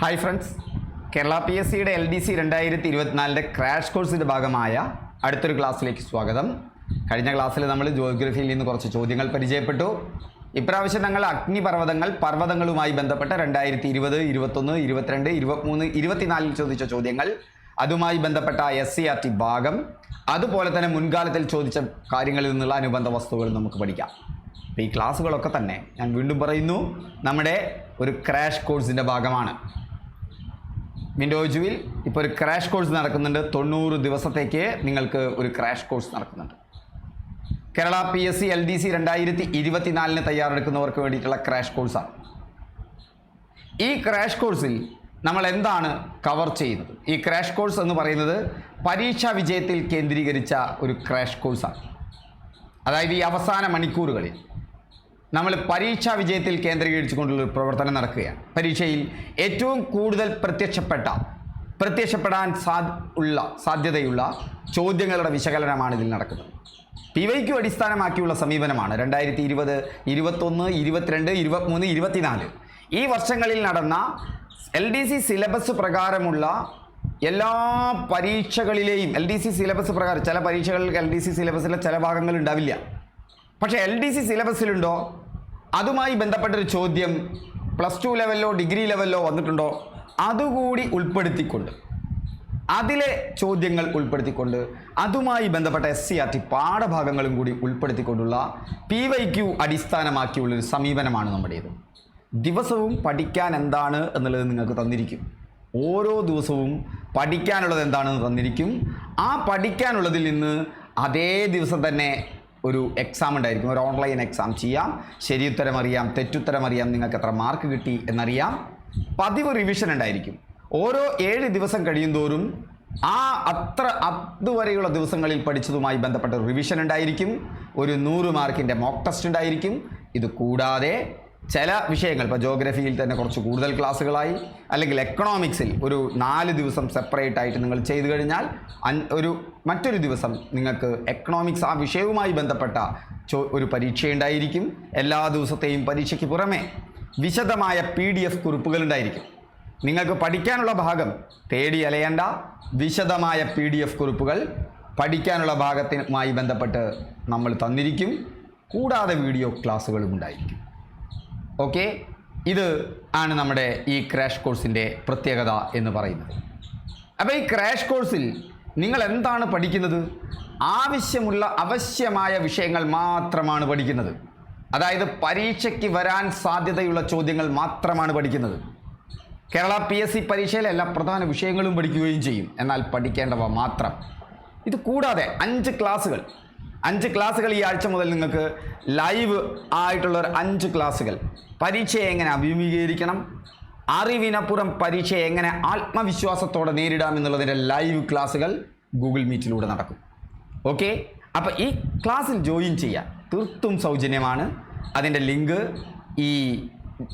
Hi friends Kerala P S സിയുടെ L D C രണ്ടായിരത്തി ഇരുപത്തിനാലിന്റെ ക്രാഷ് കോഴ്സിന്റെ ഭാഗമായ അടുത്തൊരു ക്ലാസ്സിലേക്ക് സ്വാഗതം. കഴിഞ്ഞ ക്ലാസ്സിൽ നമ്മൾ ജോഗ്രഫിയിൽ നിന്ന് കുറച്ച് ചോദ്യങ്ങൾ പരിചയപ്പെട്ടു. ഇപ്രാവശ്യം ഞങ്ങൾ അഗ്നിപർവതങ്ങൾ പർവതങ്ങളുമായി ബന്ധപ്പെട്ട രണ്ടായിരത്തി ഇരുപത് ഇരുപത്തൊന്ന് ഇരുപത്തിരണ്ട് ഇരുപത്തിമൂന്ന് ഇരുപത്തിനാലിൽ ചോദിച്ച ചോദ്യങ്ങൾ അതുമായി ബന്ധപ്പെട്ട എസ് സി ആർ ടി ഭാഗം അതുപോലെ തന്നെ മുൻകാലത്തിൽ ചോദിച്ച കാര്യങ്ങളിൽ നിന്നുള്ള അനുബന്ധ വസ്തുക്കൾ നമുക്ക് പഠിക്കാം. അപ്പോൾ ഈ ക്ലാസ്സുകളൊക്കെ തന്നെ ഞാൻ വീണ്ടും പറയുന്നു നമ്മുടെ ഒരു ക്രാഷ് കോഴ്സിന്റെ ഭാഗമാണ്. വിൻഡോജുവിൽ ഇപ്പോൾ ഒരു ക്രാഷ് കോഴ്സ് നടക്കുന്നുണ്ട്. തൊണ്ണൂറ് ദിവസത്തേക്ക് നിങ്ങൾക്ക് ഒരു ക്രാഷ് കോഴ്സ് നടക്കുന്നുണ്ട്. Kerala P S C L D C രണ്ടായിരത്തി ഇരുപത്തിനാലിന് തയ്യാറെടുക്കുന്നവർക്ക് വേണ്ടിയിട്ടുള്ള ക്രാഷ് കോഴ്സാണ് ഈ ക്രാഷ് കോഴ്സിൽ നമ്മൾ എന്താണ് കവർ ചെയ്യുന്നത്? ഈ ക്രാഷ് കോഴ്സ് എന്ന് പറയുന്നത് പരീക്ഷാ വിജയത്തിൽ കേന്ദ്രീകരിച്ച ഒരു ക്രാഷ് കോഴ്സാണ് അതായത് ഈ അവസാന മണിക്കൂറുകളിൽ നമ്മൾ പരീക്ഷാ വിജയത്തിൽ കേന്ദ്രീകരിച്ചുകൊണ്ടുള്ള ഒരു പ്രവർത്തനം നടക്കുകയാണ്. പരീക്ഷയിൽ ഏറ്റവും കൂടുതൽ പ്രത്യക്ഷപ്പെട്ട പ്രത്യക്ഷപ്പെടാൻ സാ ഉള്ള സാധ്യതയുള്ള ചോദ്യങ്ങളുടെ വിശകലനമാണ് ഇതിൽ നടക്കുന്നത്. പി വൈക്കു അടിസ്ഥാനമാക്കിയുള്ള സമീപനമാണ് രണ്ടായിരത്തി ഇരുപത് ഇരുപത്തൊന്ന് ഇരുപത്തിരണ്ട് ഇരുപത്തിമൂന്ന് ഇരുപത്തിനാല്. ഈ വർഷങ്ങളിൽ നടന്ന എൽ ഡി സി സിലബസ് പ്രകാരമുള്ള എല്ലാ പരീക്ഷകളിലെയും എൽ ഡി സി സിലബസ് പ്രകാരം ചില പരീക്ഷകളിൽ എൽ ഡി സി സിലബസിലെ ചില ഭാഗങ്ങൾ ഉണ്ടാവില്ല. പക്ഷേ എൽ ഡി സി സിലബസിലുണ്ടോ? അതുമായി ബന്ധപ്പെട്ടൊരു ചോദ്യം പ്ലസ് ടു ലെവലിലോ ഡിഗ്രി ലെവലിലോ വന്നിട്ടുണ്ടോ? അതുകൂടി ഉൾപ്പെടുത്തിക്കൊണ്ട്. അതിലെ ചോദ്യങ്ങൾ ഉൾപ്പെടുത്തിക്കൊണ്ട് അതുമായി ബന്ധപ്പെട്ട എസ് സി ആർ ടി പാഠഭാഗങ്ങളും കൂടി ഉൾപ്പെടുത്തിക്കൊണ്ടുള്ള പി വൈ ക്യു അടിസ്ഥാനമാക്കിയുള്ളൊരു സമീപനമാണ് നമ്മുടേത്. ദിവസവും പഠിക്കാൻ എന്താണ് എന്നുള്ളത് നിങ്ങൾക്ക് തന്നിരിക്കും. ഓരോ ദിവസവും പഠിക്കാനുള്ളത് എന്താണെന്ന് തന്നിരിക്കും. ആ പഠിക്കാനുള്ളതിൽ നിന്ന് അതേ ദിവസം തന്നെ ഒരു എക്സാം ഉണ്ടായിരിക്കും. ഒരു ഓൺലൈൻ എക്സാം ചെയ്യാം. ശരിയുത്തരം അറിയാം തെറ്റുത്തരം അറിയാം നിങ്ങൾക്ക് എത്ര മാർക്ക് കിട്ടി എന്നറിയാം. പതിവ് റിവിഷൻ ഉണ്ടായിരിക്കും. ഓരോ ഏഴ് ദിവസം കഴിയുന്തോറും ആ അത്ര അതുവരെയുള്ള ദിവസങ്ങളിൽ പഠിച്ചതുമായി ബന്ധപ്പെട്ട റിവിഷൻ ഉണ്ടായിരിക്കും. ഒരു നൂറ് മാർക്കിന്റെ മോക്ക് ടെസ്റ്റ് ഉണ്ടായിരിക്കും. ഇത് കൂടാതെ ചില വിഷയങ്ങൾ ഇപ്പോൾ ജോഗ്രഫിയിൽ തന്നെ കുറച്ച് കൂടുതൽ ക്ലാസ്സുകളായി അല്ലെങ്കിൽ എക്കണോമിക്സിൽ ഒരു നാല് ദിവസം സെപ്പറേറ്റ് ആയിട്ട് നിങ്ങൾ ചെയ്തു കഴിഞ്ഞാൽ ഒരു മറ്റൊരു ദിവസം നിങ്ങൾക്ക് എക്കണോമിക്സ് ആ വിഷയവുമായി ബന്ധപ്പെട്ട ചോ ഒരു പരീക്ഷയുണ്ടായിരിക്കും എല്ലാ ദിവസത്തെയും പരീക്ഷയ്ക്ക് പുറമേ വിശദമായ പി ഡി എഫ് കുറിപ്പുകൾ ഉണ്ടായിരിക്കും. നിങ്ങൾക്ക് പഠിക്കാനുള്ള ഭാഗം തേടി അലയേണ്ട വിശദമായ പി ഡി എഫ് കുറിപ്പുകൾ പഠിക്കാനുള്ള ഭാഗത്തിനുമായി ബന്ധപ്പെട്ട് നമ്മൾ തന്നിരിക്കും. കൂടാതെ വീഡിയോ ക്ലാസ്സുകളും ഉണ്ടായിരിക്കും. ഓക്കെ? ഇത് ആണ് നമ്മുടെ ഈ ക്രാഷ് കോഴ്സിന്റെ പ്രത്യേകത എന്ന് പറയുന്നത്. അപ്പോൾ ഈ ക്രാഷ് കോഴ്സിൽ നിങ്ങൾ എന്താണ് പഠിക്കുന്നത്? ആവശ്യമുള്ള അവശ്യമായ വിഷയങ്ങൾ മാത്രമാണ് പഠിക്കുന്നത്. അതായത് പരീക്ഷയ്ക്ക് വരാൻ സാധ്യതയുള്ള ചോദ്യങ്ങൾ മാത്രമാണ് പഠിക്കുന്നത്. കേരള പി എസ് സി പരീക്ഷയിലെ എല്ലാ പ്രധാന വിഷയങ്ങളും പഠിക്കുകയും ചെയ്യും. എന്നാൽ പഠിക്കേണ്ടവ മാത്രം. ഇത് കൂടാതെ അഞ്ച് ക്ലാസ്സുകൾ അഞ്ച് ക്ലാസ്സുകൾ ഈ ആഴ്ച മുതൽ നിങ്ങൾക്ക് ലൈവ് ആയിട്ടുള്ള ഒരു അഞ്ച് ക്ലാസ്സുകൾ. പരീക്ഷയെ എങ്ങനെ അഭിമുഖീകരിക്കണം? അറിവിനപ്പുറം പരീക്ഷയെ എങ്ങനെ ആത്മവിശ്വാസത്തോടെ നേരിടാം എന്നുള്ളതിന്റെ ലൈവ് ക്ലാസ്സുകൾ ഗൂഗിൾ മീറ്റിലൂടെ നടക്കും. ഓക്കെ? അപ്പോൾ ഈ ക്ലാസ്സിൽ ജോയിൻ ചെയ്യാൻ തീർത്തും സൗജന്യമാണ്. അതിന്റെ ലിങ്ക് ഈ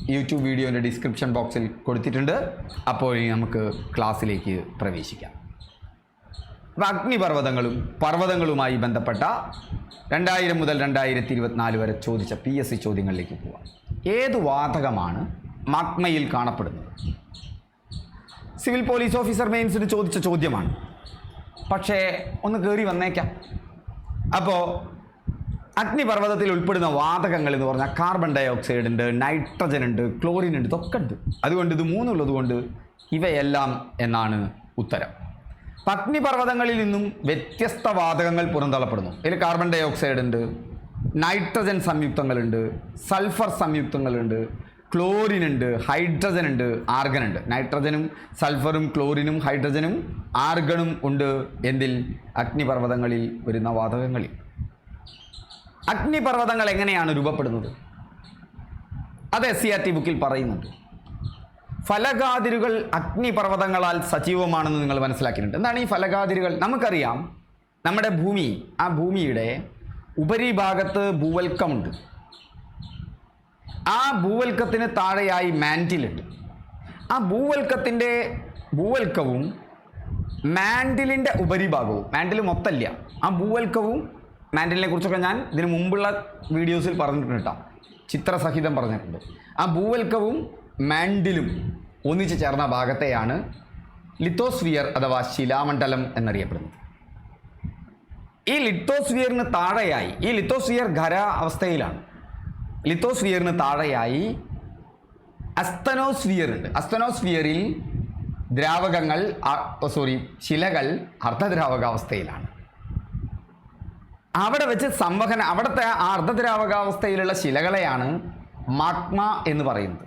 യൂട്യൂബ് വീഡിയോന്റെ ഡിസ്ക്രിപ്ഷൻ ബോക്സിൽ കൊടുത്തിട്ടുണ്ട്. അപ്പോൾ നമുക്ക് ക്ലാസ്സിലേക്ക് പ്രവേശിക്കാം. അഗ്നിപർവതങ്ങളും പർവതങ്ങളുമായി ബന്ധപ്പെട്ട രണ്ടായിരം മുതൽ രണ്ടായിരത്തി ഇരുപത്തിനാല് വരെ ചോദിച്ച പി എസ് സി ചോദ്യങ്ങളിലേക്ക് പോവാം. ഏത് വാതകമാണ് മഗ്മയിൽ കാണപ്പെടുന്നത്? സിവിൽ പോലീസ് ഓഫീസർ മെയിൻസിന് ചോദിച്ച ചോദ്യമാണ്. പക്ഷേ ഒന്ന് കയറി വന്നേക്കാം. അപ്പോൾ അഗ്നിപർവതത്തിൽ ഉൾപ്പെടുന്ന വാതകങ്ങൾ എന്ന് പറഞ്ഞാൽ കാർബൺ ഡൈ ഓക്സൈഡ് ഉണ്ട് നൈട്രജൻ ഉണ്ട് ക്ലോറിൻ ഉണ്ട് ഇതൊക്കെ ഉണ്ട്. അതുകൊണ്ട് ഇത് മൂന്നുള്ളത് കൊണ്ട് ഇവയെല്ലാം എന്നാണ് ഉത്തരം. അഗ്നിപർവതങ്ങളിൽ നിന്നും വ്യത്യസ്ത വാതകങ്ങൾ പുറന്തള്ളപ്പെടുന്നു. ഇതിൽ കാർബൺ ഡൈ ഓക്സൈഡ് ഉണ്ട് നൈട്രജൻ സംയുക്തങ്ങളുണ്ട് സൾഫർ സംയുക്തങ്ങളുണ്ട് ക്ലോറിൻ ഉണ്ട് ഹൈഡ്രജൻ ഉണ്ട്. ആർഗൺ ഉണ്ട് നൈട്രജനും സൾഫറും ക്ലോറിനും ഹൈഡ്രജനും ആർഗണും ഉണ്ട് എന്തിൽ അഗ്നിപർവതങ്ങളിൽ വരുന്ന വാതകങ്ങളിൽ. അഗ്നിപർവതങ്ങൾ എങ്ങനെയാണ് രൂപപ്പെടുന്നത്? അത് എസ് സി ആർ ടി ബുക്കിൽ പറയുന്നുണ്ട്. ഫലകാതിരുകൾ അഗ്നിപർവതങ്ങളാൽ സജീവമാണെന്ന് നിങ്ങൾ മനസ്സിലാക്കിയിട്ടുണ്ട്. എന്താണ് ഈ ഫലകാതിരുകൾ? നമുക്കറിയാം നമ്മുടെ ഭൂമി ആ ഭൂമിയുടെ ഉപരിഭാഗത്ത് ഭൂവൽക്കമുണ്ട്. ആ ഭൂവൽക്കത്തിന് താഴെയായി മാന്റിലുണ്ട് ആ ഭൂവൽക്കത്തിന്റെ ഭൂവൽക്കവും മാൻഡിലിന്റെ ഉപരിഭാഗവും മാൻഡിൽ മൊത്തമില്ല ആ ഭൂവൽക്കവും മാൻഡിലിനെ കുറിച്ചൊക്കെ ഞാൻ ഇതിന് മുമ്പുള്ള വീഡിയോസിൽ പറഞ്ഞിട്ടുണ്ട് കേട്ടോ. ചിത്രസഹിതം പറഞ്ഞിട്ടുണ്ട്. ആ ഭൂവൽക്കവും മാൻഡിലും ഒന്നിച്ചു ചേർന്ന ഭാഗത്തെയാണ് ലിത്തോസ്ഫിയർ അഥവാ ശിലാമണ്ഡലം എന്നറിയപ്പെടുന്നത്. ഈ ലിത്തോസ്ഫിയറിന് താഴെയായി ഈ ലിത്തോസ്ഫിയർ ഖര അവസ്ഥയിലാണ്. ലിത്തോസ്ഫിയറിന് താഴെയായി അസ്തനോസ്ഫിയർ ഉണ്ട്. അസ്തനോസ്ഫിയറിൽ ദ്രാവകങ്ങൾ സോറി ശിലകൾ അർദ്ധദ്രാവകാവസ്ഥയിലാണ് അവിടെ വെച്ച് സംവഹന അവിടുത്തെ ആ അർദ്ധദ്രാവകാവസ്ഥയിലുള്ള ശിലകളെയാണ് മാഗ്മ എന്ന് പറയുന്നത്.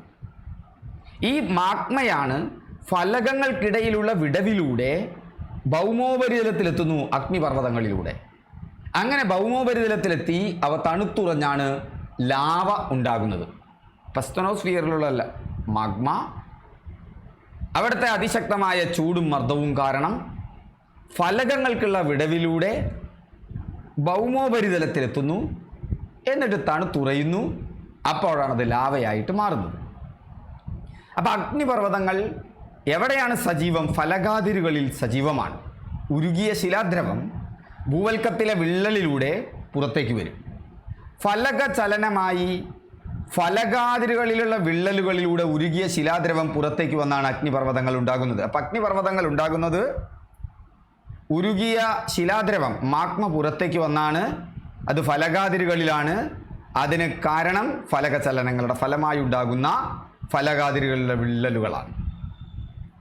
ഈ മാഗ്മയാണ് ഫലകങ്ങൾക്കിടയിലുള്ള വിടവിലൂടെ ഭൗമോപരിതലത്തിലെത്തുന്നു അഗ്നിപർവതങ്ങളിലൂടെ. അങ്ങനെ ഭൗമോപരിതലത്തിലെത്തി അവ തണുത്തുറഞ്ഞാണ് ലാവ ഉണ്ടാകുന്നത്. പസ്തനോസ്ഫിയറിലുള്ള മഗ്മ മാഗ്മ. അവിടുത്തെ അതിശക്തമായ ചൂടും മർദ്ദവും കാരണം ഫലകങ്ങൾക്കുള്ള വിടവിലൂടെ ഭൗമോപരിതലത്തിലെത്തുന്നു എന്നിട്ട് തണുത്തുറയുന്നു. അപ്പോഴാണത് ലാവയായിട്ട് മാറുന്നത്. അപ്പം അഗ്നിപർവതങ്ങൾ എവിടെയാണ് സജീവം? ഫലകാതിരുകളിൽ സജീവമാണ്. ഉരുകിയ ശിലാദ്രവം ഭൂവൽക്കത്തിലെ വിള്ളലിലൂടെ പുറത്തേക്ക് വരും. ഫലക ചലനമായി ഫലകാതിരുകളിലുള്ള വിള്ളലുകളിലൂടെ ഉരുകിയ ശിലാദ്രവം പുറത്തേക്ക് വന്നാണ് അഗ്നിപർവതങ്ങൾ ഉണ്ടാകുന്നത്. അപ്പം അഗ്നിപർവതങ്ങൾ ഉണ്ടാകുന്നത് ഉരുകിയ ശിലാദ്രവം മാഗ്മ പുറത്തേക്ക് വന്നാണ് അത് ഫലകാതിരുകളിലാണ്. അതിന് കാരണം ഫലകചലനങ്ങളുടെ ഫലമായി ഉണ്ടാകുന്ന ഫലകാതിരുകളിലെ വിള്ളലുകളാണ്.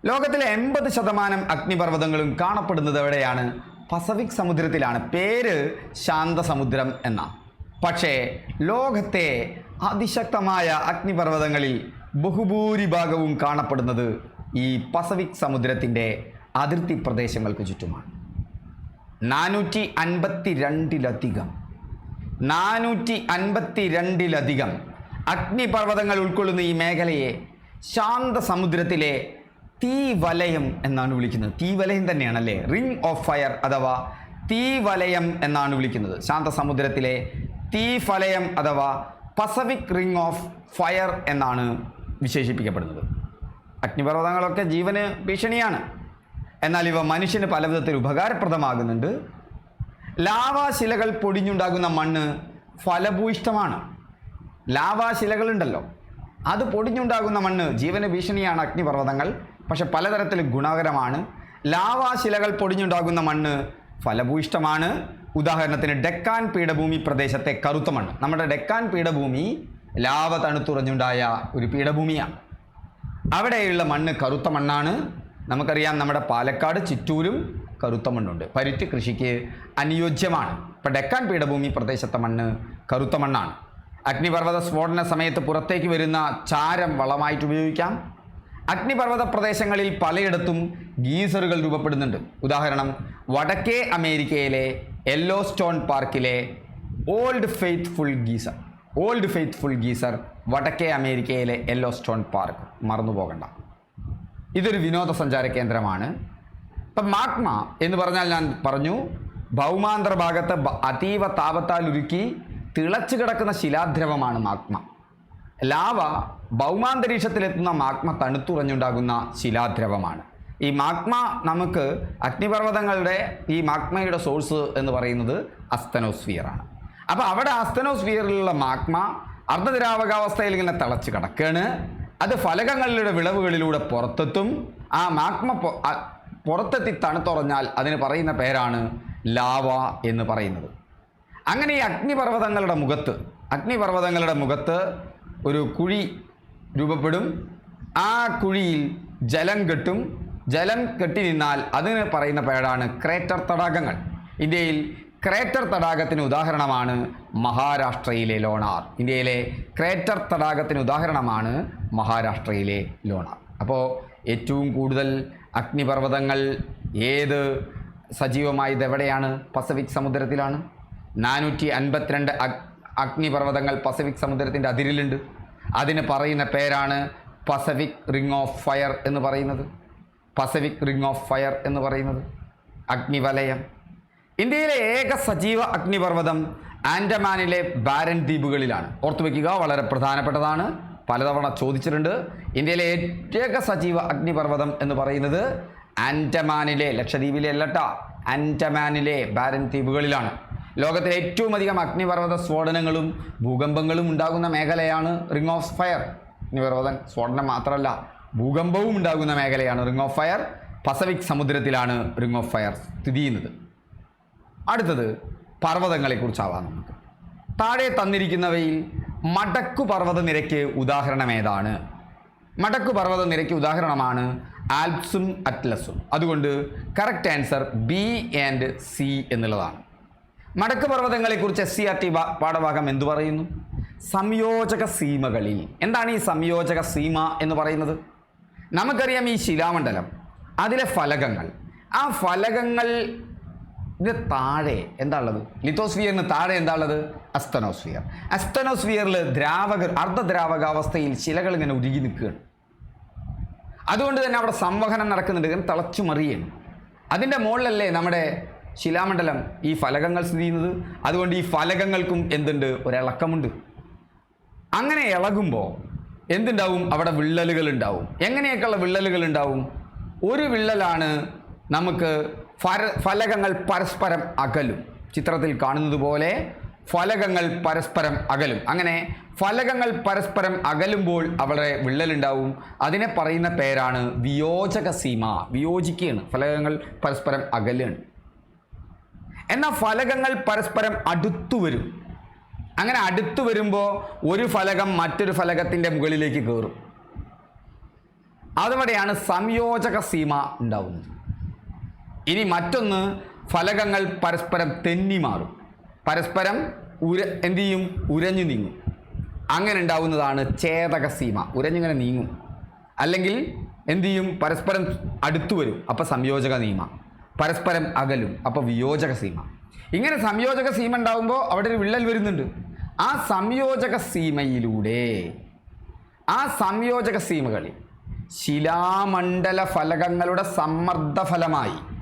ലോകത്തിലെ എൺപത് ശതമാനം അഗ്നിപർവതങ്ങളും കാണപ്പെടുന്നത് എവിടെയാണ് പസഫിക് സമുദ്രത്തിലാണ്. പേര് ശാന്തസമുദ്രം എന്ന പക്ഷേ ലോകത്തെ അതിശക്തമായ അഗ്നിപർവതങ്ങളിൽ ബഹുഭൂരിഭാഗവും കാണപ്പെടുന്നത് ഈ പസഫിക് സമുദ്രത്തിന്റെ അതിർത്തി പ്രദേശങ്ങൾക്ക് ചുറ്റുമാണ്. നാനൂറ്റി അൻപത്തി രണ്ടിലധികം നാനൂറ്റി അൻപത്തി രണ്ടിലധികം അഗ്നിപർവതങ്ങൾ ഉൾക്കൊള്ളുന്ന ഈ മേഖലയെ ശാന്ത സമുദ്രത്തിലെ തീവലയം എന്നാണ് വിളിക്കുന്നത്. തീവലയം തന്നെയാണല്ലേ? റിംഗ് ഓഫ് ഫയർ അഥവാ തീവലയം എന്നാണ് വിളിക്കുന്നത്. ശാന്ത സമുദ്രത്തിലെ തീഫലയം അഥവാ പസഫിക് റിംഗ് ഓഫ് ഫയർ എന്നാണ് വിശേഷിപ്പിക്കപ്പെടുന്നത്. അഗ്നിപർവതങ്ങളൊക്കെ ജീവന് ഭീഷണിയാണ്. എന്നാൽ ഇവ മനുഷ്യന് പലവിധത്തിൽ ഉപകാരപ്രദമാകുന്നുണ്ട്. ലാവാശിലകൾ പൊടിഞ്ഞുണ്ടാകുന്ന മണ്ണ് ഫലഭൂയിഷ്ടമാണ് ലാവാശിലകളുണ്ടല്ലോ അത് പൊടിഞ്ഞുണ്ടാകുന്ന മണ്ണ് ജീവന ഭീഷണിയാണ് അഗ്നിപർവതങ്ങൾ. പക്ഷെ പലതരത്തിൽ ഗുണകരമാണ്. ലാവാശിലകൾ പൊടിഞ്ഞുണ്ടാകുന്ന മണ്ണ് ഫലഭൂയിഷ്ടമാണ് ഉദാഹരണത്തിന് ഡെക്കാൻ പീഠഭൂമി പ്രദേശത്തെ കറുത്ത മണ്ണ്. നമ്മുടെ ഡെക്കാൻ പീഠഭൂമി ലാവ തണുത്തുറഞ്ഞുണ്ടായ ഒരു പീഠഭൂമിയാണ്. അവിടെയുള്ള മണ്ണ് കറുത്ത മണ്ണാണ്. നമുക്കറിയാം നമ്മുടെ പാലക്കാട് ചിറ്റൂരും കറുത്ത മണ്ണുണ്ട്. പരുത്തി കൃഷിക്ക് അനുയോജ്യമാണ്. ഇപ്പം ഡെക്കാൻ പീഠഭൂമി പ്രദേശത്തെ മണ്ണ് കറുത്ത മണ്ണാണ്. അഗ്നിപർവത സ്ഫോടന സമയത്ത് പുറത്തേക്ക് വരുന്ന ചാരം വളമായിട്ട് ഉപയോഗിക്കാം. അഗ്നിപർവത പ്രദേശങ്ങളിൽ പലയിടത്തും ഗീസറുകൾ രൂപപ്പെടുന്നുണ്ട്. ഉദാഹരണം വടക്കേ അമേരിക്കയിലെ യെല്ലോ സ്റ്റോൺ പാർക്കിലെ Old Faithful geyser. Old Faithful geyser വടക്കേ അമേരിക്കയിലെ യെല്ലോ സ്റ്റോൺ പാർക്ക്. മറന്നു പോകണ്ട. ഇതൊരു വിനോദസഞ്ചാര കേന്ദ്രമാണ്. ഇപ്പം മാഗ്മ എന്ന് പറഞ്ഞാൽ ഞാൻ പറഞ്ഞു ഭൗമാന്തര ഭാഗത്ത് അതീവ താപത്താൽ ഉരുക്കി തിളച്ചു കിടക്കുന്ന ശിലാദ്രവമാണ് മാഗ്മ. ലാവ ഭൗമാന്തരീക്ഷത്തിലെത്തുന്ന മാഗ്മ തണുത്തുറഞ്ഞുണ്ടാകുന്ന ശിലാദ്രവമാണ്. ഈ മാഗ്മ നമുക്ക് അഗ്നിപർവതങ്ങളുടെ ഈ മാഗ്മയുടെ സോഴ്സ് എന്ന് പറയുന്നത് അസ്തനോസ്ഫിയറാണ്. അപ്പോൾ അവിടെ അസ്തനോസ്ഫിയറിലുള്ള മാഗ്മ അർദ്ധദ്രാവകാവസ്ഥയിൽ ഇങ്ങനെ തിളച്ച് കിടക്കുകയാണ് അത് ഫലകങ്ങളിലൂടെ വിളവുകളിലൂടെ പുറത്തെത്തും. ആ മാഗ്മ പുറത്തെത്തി തണുത്തുറഞ്ഞാൽ അതിന് പറയുന്ന പേരാണ് ലാവ എന്ന് പറയുന്നത്. അങ്ങനെ ഈ അഗ്നിപർവതങ്ങളുടെ മുഖത്ത് അഗ്നിപർവതങ്ങളുടെ മുഖത്ത് ഒരു കുഴി രൂപപ്പെടും. ആ കുഴിയിൽ ജലം കെട്ടും. ജലം കെട്ടി നിന്നാൽ അതിന് പറയുന്ന പേരാണ് ക്രേറ്റർ തടാകങ്ങൾ. ഇന്ത്യയിൽ ക്രേറ്റർ തടാകത്തിന് ഉദാഹരണമാണ് മഹാരാഷ്ട്രയിലെ ലോണാർ. ഇന്ത്യയിലെ ക്രേറ്റർ തടാകത്തിന് ഉദാഹരണമാണ് മഹാരാഷ്ട്രയിലെ ലോണാർ. അപ്പോൾ ഏറ്റവും കൂടുതൽ അഗ്നിപർവതങ്ങൾ ഏത് സജീവമായത് എവിടെയാണ്? പസഫിക് സമുദ്രത്തിലാണ്. നാനൂറ്റി അൻപത്തിരണ്ട് അഗ് അഗ്നിപർവതങ്ങൾ പസഫിക് സമുദ്രത്തിന്റെ അതിരിലുണ്ട്. അതിന് പറയുന്ന പേരാണ് പസഫിക് റിംഗ് ഓഫ് ഫയർ എന്ന് പറയുന്നത്. പസഫിക് റിംഗ് ഓഫ് ഫയർ എന്ന് പറയുന്നത്. അഗ്നിവലയം. ഇന്ത്യയിലെ ഏക സജീവ അഗ്നിപർവതം ആൻഡമാനിലെ ബാരൻ ദ്വീപുകളിലാണ്. ഓർത്തു വയ്ക്കുക വളരെ പ്രധാനപ്പെട്ടതാണ്. പലതവണ ചോദിച്ചിട്ടുണ്ട്. ഇന്ത്യയിലെ ഏക സജീവ അഗ്നിപർവതം എന്ന് പറയുന്നത് ആൻഡമാനിലെ ലക്ഷദ്വീപിലെ അല്ലട്ടാ ആൻഡമാനിലെ ബാരൻ ദ്വീപുകളിലാണ്. ലോകത്തിലെ ഏറ്റവും അധികം അഗ്നിപർവത സ്ഫോടനങ്ങളും ഭൂകമ്പങ്ങളും ഉണ്ടാകുന്ന മേഖലയാണ് റിംഗ് ഓഫ് ഫയർ അഗ്നിപർവത സ്ഫോടനം മാത്രമല്ല ഭൂകമ്പവും ഉണ്ടാകുന്ന മേഖലയാണ് റിംഗ് ഓഫ് ഫയർ പസഫിക് സമുദ്രത്തിലാണ് റിംഗ് ഓഫ് ഫയർ സ്ഥിതി ചെയ്യുന്നത്. അടുത്തത് പർവതങ്ങളെക്കുറിച്ചാവാം നമുക്ക്. താഴെ തന്നിരിക്കുന്നവയിൽ മടക്കു പർവത നിരയ്ക്ക് ഉദാഹരണം ഏതാണ്? മടക്കു പർവത നിരയ്ക്ക് ഉദാഹരണമാണ് ആൽപ്സും അറ്റ്ലസും. അതുകൊണ്ട് correct answer B and C എന്നുള്ളതാണ്. മടക്ക് പർവതങ്ങളെക്കുറിച്ച് എസ് സി ആർ ടി പാഠഭാഗം എന്തു പറയുന്നു? സംയോജക സീമകളിൽ. എന്താണ് ഈ സംയോജക സീമ എന്ന് പറയുന്നത്? നമുക്കറിയാം ഈ ശിലാമണ്ഡലം അതിലെ ഫലകങ്ങൾ. ആ ഫലകങ്ങൾ ഇത് താഴെ എന്താ ഉള്ളത് ലിത്തോസ്ഫിയറിന് താഴെ എന്താ ഉള്ളത് അസ്തനോസ്ഫിയർ. അസ്തനോസ്ഫിയറിൽ ദ്രാവക അർദ്ധദ്രാവകാവസ്ഥയിൽ ശിലകൾ ഇങ്ങനെ ഉരുകി നിൽക്കുകയാണ്. അതുകൊണ്ട് തന്നെ അവിടെ സംവഹനം നടക്കുന്നുണ്ട് ഇങ്ങനെ തിളച്ചു മറിയാണ് അതിന്റെ മുകളിലല്ലേ നമ്മുടെ ശിലാമണ്ഡലം ഈ ഫലകങ്ങൾ സ്ഥിതി ചെയ്യുന്നത്? അതുകൊണ്ട് ഈ ഫലകങ്ങൾക്കും എന്തുണ്ട്? ഒരിളക്കമുണ്ട്. അങ്ങനെ ഇളകുമ്പോൾ എന്തുണ്ടാവും? അവിടെ വിള്ളലുകൾ ഉണ്ടാവും. എങ്ങനെയൊക്കെയുള്ള വിള്ളലുകൾ ഉണ്ടാവും? ഒരു വിള്ളലാണ് നമുക്ക് ഫര ഫലകങ്ങൾ പരസ്പരം അകലും. ചിത്രത്തിൽ കാണുന്നത് പോലെ ഫലകങ്ങൾ പരസ്പരം അകലും. അങ്ങനെ ഫലകങ്ങൾ പരസ്പരം അകലുമ്പോൾ അവിടെ വിള്ളലുണ്ടാവും. അതിനെ പറയുന്ന പേരാണ് വിയോജക സീമ വിയോജിക്കുകയാണ്. ഫലകങ്ങൾ പരസ്പരം അകലാണ്. എന്നാൽ ഫലകങ്ങൾ പരസ്പരം അടുത്തു വരും. അങ്ങനെ അടുത്തു വരുമ്പോൾ ഒരു ഫലകം മറ്റൊരു ഫലകത്തിന്റെ മുകളിലേക്ക് കയറും അതോടെയാണ് സംയോജക സീമ ഉണ്ടാവുന്നത്. ഇനി മറ്റൊന്ന് ഫലകങ്ങൾ പരസ്പരം തെന്നി മാറും. പരസ്പരം ഉര എന്തു ചെയ്യും? ഉരഞ്ഞു നീങ്ങും. അങ്ങനെ ഉണ്ടാവുന്നതാണ് ഛേദക സീമ. ഉരഞ്ഞിങ്ങനെ നീങ്ങും. അല്ലെങ്കിൽ എന്തു ചെയ്യും? പരസ്പരം അടുത്തു വരും. അപ്പോൾ സംയോജക നിയമ പരസ്പരം അകലും. അപ്പോൾ വിയോജക സീമ. ഇങ്ങനെ സംയോജക സീമ ഉണ്ടാകുമ്പോൾ അവിടെ ഒരു വിള്ളൽ വരുന്നുണ്ട്. ആ സംയോജക സീമയിലൂടെ ആ സംയോജക സീമകളിൽ ശിലാമണ്ഡല ഫലകങ്ങളുടെ സമ്മർദ്ദ ഫലമായി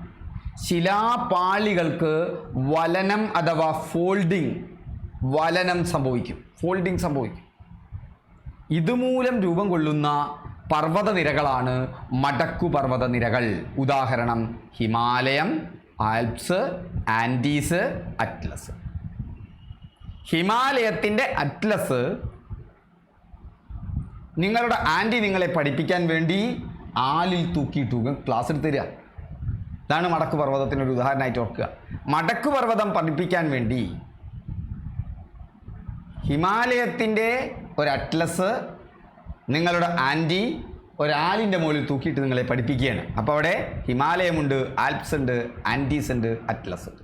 ശിലാപാളികൾക്ക് വലനം അഥവാ ഫോൾഡിംഗ് വലനം സംഭവിക്കും. ഫോൾഡിംഗ് സംഭവിക്കും. ഇതുമൂലം രൂപം കൊള്ളുന്ന പർവത നിരകളാണ് മടക്കു പർവത നിരകൾ ഉദാഹരണം ഹിമാലയം ആൽപ്സ് ആൻഡീസ് അറ്റ്ലസ്. ഹിമാലയത്തിന്റെ അറ്റ്ലസ് നിങ്ങളുടെ ആന്റി നിങ്ങളെ പഠിപ്പിക്കാൻ വേണ്ടി ആലിൽ തൂക്കിയിട്ടു ക്ലാസ് എടുത്ത് തരിക. ഇതാണ് മടക്കു ഒരു ഉദാഹരണമായിട്ട് ഓർക്കുക. മടക്കു പർവതം പഠിപ്പിക്കാൻ വേണ്ടി ഹിമാലയത്തിന്റെ ഒരു അറ്റ്ലസ് നിങ്ങളുടെ ആന്റി ഒരാലിന്റെ മുകളിൽ തൂക്കിയിട്ട് നിങ്ങളെ പഠിപ്പിക്കുകയാണ്. അപ്പോൾ അവിടെ ഹിമാലയമുണ്ട് ആൽപ്സ് ഉണ്ട് ആന്റീസ് ഉണ്ട് അറ്റ്ലസ് ഉണ്ട്.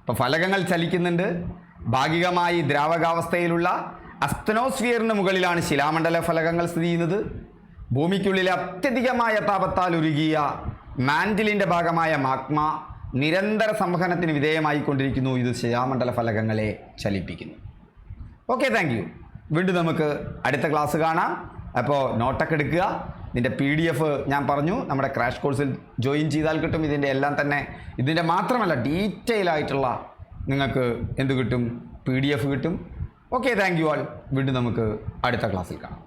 അപ്പോൾ ഫലകങ്ങൾ ചലിക്കുന്നുണ്ട്. ഭാഗികമായി ദ്രാവകാവസ്ഥയിലുള്ള അസ്തനോസ്ഫിയറിന് മുകളിലാണ് ശിലാമണ്ഡല ഫലകങ്ങൾ സ്ഥിതി ചെയ്യുന്നത്. ഭൂമിക്കുള്ളിലെ അത്യധികമായ താപത്താൽ ഉരുകിയ മാൻഡിലിന്റെ ഭാഗമായ മാഗ്മ നിരന്തര സംവഹനത്തിന് വിധേയമായിക്കൊണ്ടിരിക്കുന്നു. ഇത് ശിലാമണ്ഡല ഫലകങ്ങളെ ചലിപ്പിക്കുന്നു. ഓക്കെ താങ്ക് വീണ്ടും നമുക്ക് അടുത്ത ക്ലാസ് കാണാം. അപ്പോൾ നോട്ടൊക്കെ എടുക്കുക. ഇതിന്റെ പി ഡി എഫ് ഞാൻ പറഞ്ഞു. നമ്മുടെ ക്രാഷ് കോഴ്സിൽ ജോയിൻ ചെയ്താൽ കിട്ടും. ഇതിന്റെ എല്ലാം തന്നെ ഇതിന്റെ മാത്രമല്ല ഡീറ്റെയിൽ ആയിട്ടുള്ള നിങ്ങൾക്ക് എന്ത് കിട്ടും? പി ഡി എഫ് കിട്ടും. ഓക്കെ താങ്ക് യു ആൾ വീണ്ടും നമുക്ക് അടുത്ത ക്ലാസ്സിൽ കാണാം.